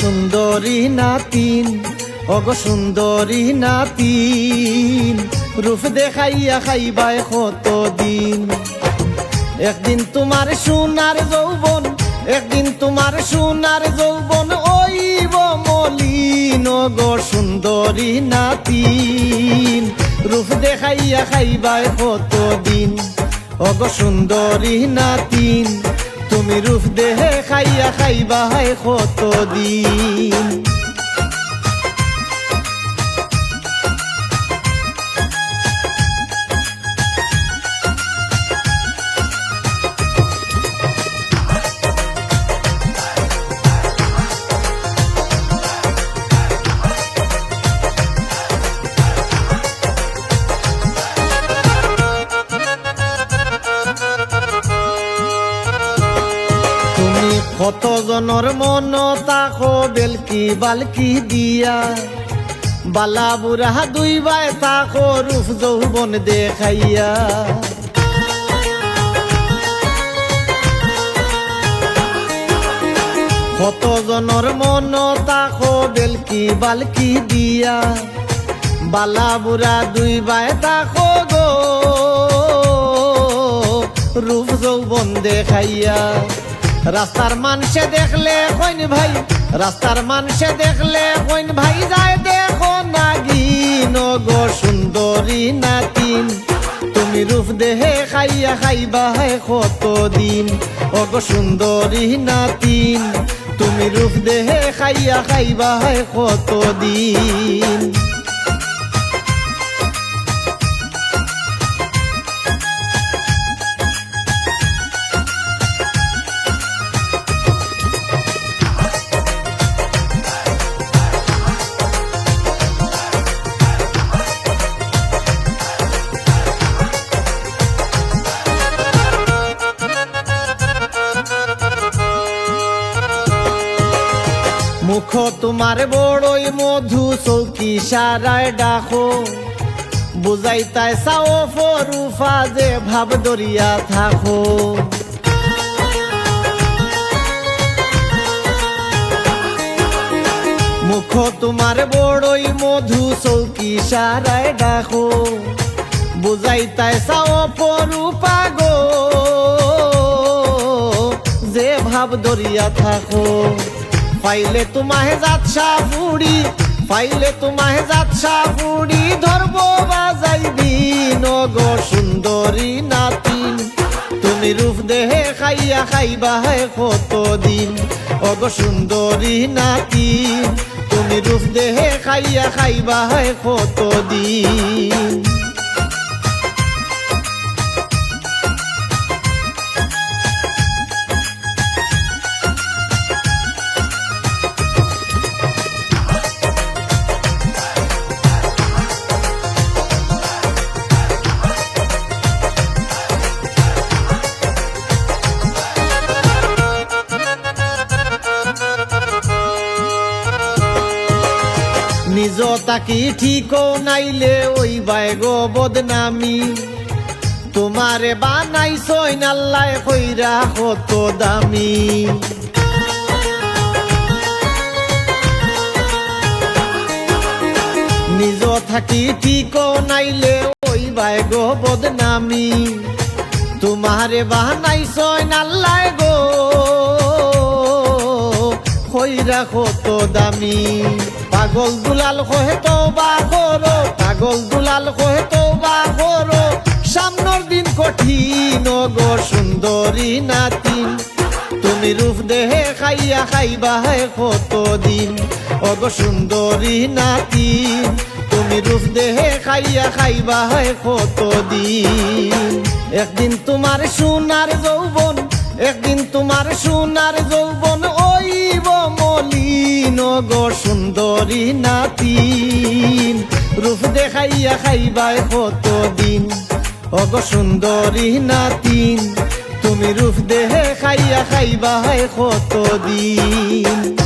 সুন্দরী নাতিন অগ সুন্দরী নাতিন, রূপ দেখাইয়া খাইবাই কত দিন একদিন তোমার সোনার যৌবন, একদিন তোমার সোনার যৌবন ওইব মলিন গো সুন্দরী নাতিন, রূপ দেখাইয়া খাইবাই কত দিন অগ সুন্দরী নাতিন তুমি রূপ দেহে খাইয়া খাইবা খাইবাই কত দিন তুমি কত জনের মন তাকো বেলকি বালকি দিয়া? বালা বুড়া দুই বাই তাকো রূপ যৌবন দেখাইয়া। কত জনের মন তাকো বেলকি বালকি দিয়া? বালা বুড়া দুই বাই তাকো গো রূপ যৌবন দেখাইয়া। রাস্তার মানুষে দেখলে কইন ভাই, রাস্তার মানুষে দেখলে কইন ভাই, যায় দেখো নাগিন, গো সুন্দরী নাতিন। তুমি রূপ দেহে খাইয়া খাইবা হে কত দিন অগো সুন্দরী নাতিন। তুমি রূপ দেহে খাইয়া খাইবা হে কত মুখ তোমার বড়ই মধু, চৌকি সারায় ডাকো। বুঝাই তাই চাও ফরুফা যে ভাব দরিয়া থাকো। মুখ তোমার বড়ই মধু, চৌকি সারায় ডাকো। বুঝাই তাই চাও পরুপা গো, যে ভাব দরিয়া থাকো। পাইলে তোমাহে যাচ্ছা বুড়ি পাইলে তোমাহে যাচ্ছা বুড়ি, ধরব বাজাইবি নগ সুন্দরী নাতিন। তুমি রূপ দেহে খাইয়া খাইবা হে কত দিন অগ সুন্দরী নাতিন। তুমি রূপ দেহে খাইয়া খাইবা হে কত নিজ তাকি ঠিক নাইলে ওই বাই গো বদনামি? তোমারে বানাই সইন আল্লাহ কইরা কত দামি। নিজ থাকি ঠিক নাইলে ওই বাই গো বদনামি। তোমারে বানাই সইন আল্লাহ গো কইরা কত দামি। পাগল দুলাল কহে তো বা করো, পাগল দুলাল কহে তো বা করো। সামনের দিন কঠিন গো সুন্দরী নাতিন তুমি রূপ দেহে খাইয়া খাইবা হে কত দিন অগ সুন্দরী নাতিন তুমি রূপ দেহে খাইয়া খাইবা হে কত দিন একদিন তোমার সোনার যৌবন, একদিন তোমার সোনার যৌবন ওইব মলিন গো সুন্দরী নাতিন। রূপ দেখাইয়া খাইবাই কতদিন। অগ সুন্দরী নাতিন, তুমি রূপ দেহে খাইয়া খাইবাই কতদিন। দিন